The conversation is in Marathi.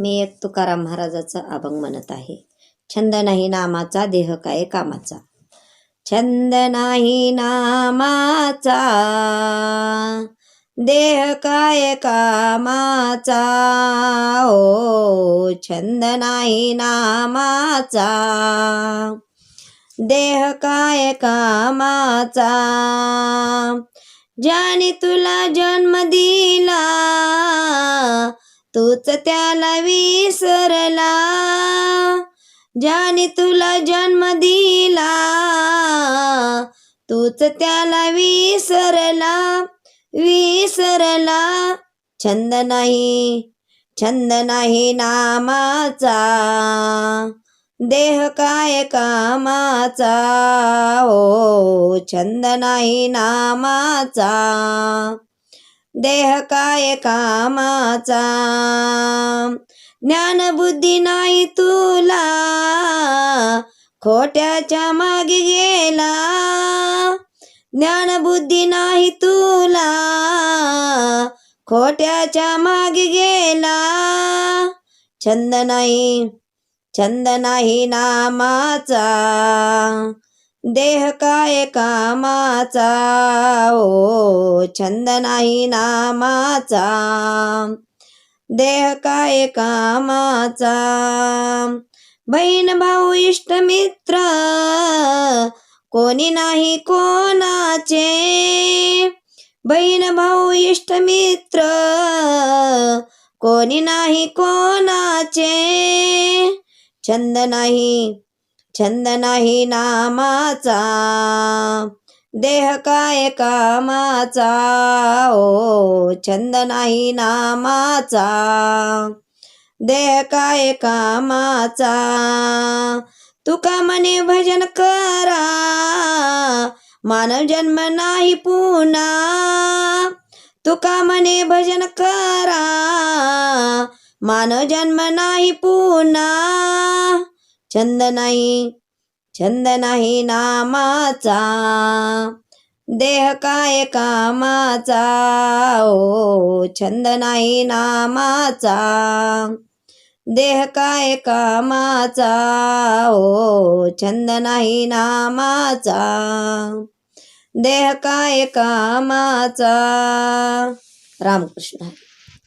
मी एक तुकाराम महाराजाचा अभंग म्हणत आहे. छंद नाही नामाचा देह काय कामाचा? छंद नाही नामाचा देह काय कामाचा? ओ छंद नाही नामाचा देह काय कामाचा? ज्याने तुला जन्म दिला तूच त्याला विसरला ज्याने तुला जन्म दिला. तूच त्याला विसरला विसरला. छंद नाही छंद नाही नामाचा देह काय कामाचा? ओ छंद नाही नामाचा. देह काय कामाचा. ज्ञानबुद्धी नाही तुला खोट्याच्या मागे गेला. ज्ञानबुद्धी नाही तुला खोट्याच्या मागे गेला. छंद नाही छंद नाही नामाचा. देह काय कामाचा? ओ छंद नाही नामाचा. देह काय कामाचा? बहीण भाऊ इष्ट मित्र कोणी नाही कोणाचे? बहीण भाऊ इष्ट मित्र कोणी नाही कोणाचे? छंद नाही. छंद नाही नामाचा देह काय कामाचा? ओ छंद नाही नामाचा देह काय कामाचा? तुका मने भजन करा मानव जन्म नाही पुन्हा तुका मने भजन करा मानव जन्म नाही पुन्हा छंद नाही छंद नाही नामाचा देह काय कामाचा? ओ छंद नाही नामाचा देह काय कामाचा? ओ छंद नाही नामाचा देह काय कामाचा? रामकृष्ण.